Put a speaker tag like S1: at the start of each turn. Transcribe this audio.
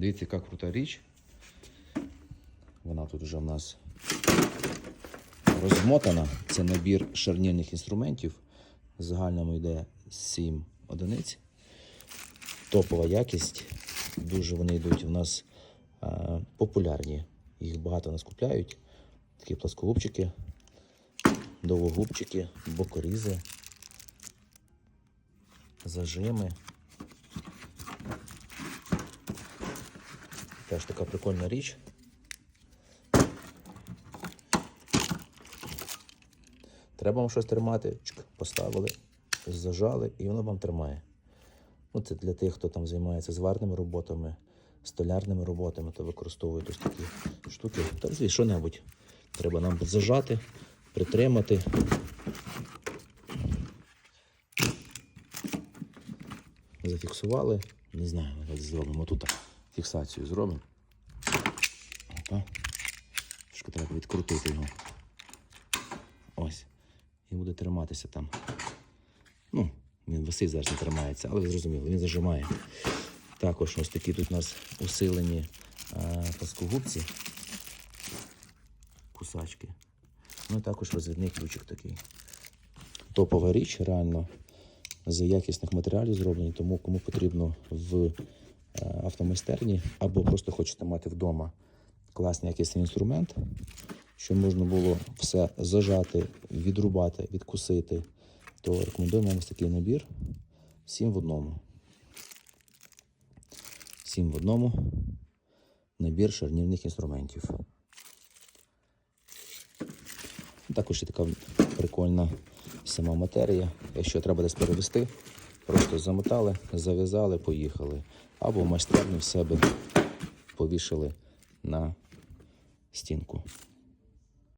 S1: Дивіться, яка крута річ. Вона тут вже в нас розмотана. Це набір шарнірних інструментів. Загальному йде 7 одиниць. Топова якість. Дуже вони йдуть у нас е, популярні. Їх багато нас купляють. Такі пласкогубчики, довгогубчики, бокорізи, зажими. Теж така прикольна річ. Треба вам щось тримати, чик, поставили, зажали, і воно вам тримає. Ну, це для тих, хто там займається зварними роботами, столярними роботами, то використовують ось такі штуки. Та взагалі що-небудь. Треба нам зажати, притримати. Зафіксували. Не знаю, зробимо тут фіксацію зробимо. Опа. Трошки треба відкрутити його. Ось. І буде триматися там. Ну, він висить зараз не тримається, але ви зрозуміли, він зажимає. Також ось такі тут у нас усилені а, пласкогубці, кусачки. Ну і також розвідний ключик такий. Топова річ, реально з якісних матеріалів зроблені, тому кому потрібно в автомайстерні або просто хочете мати вдома класний якісний інструмент, щоб можна було все зажати, відрубати, відкусити, то рекомендуємо ось такий набір. Сім в одному. Сім в одному. Набір шарнірних інструментів. Також є така прикольна сама матерія. Якщо треба десь перевести, просто замотали, зав'язали, поїхали. Або майстерні в себе повішали на стінку.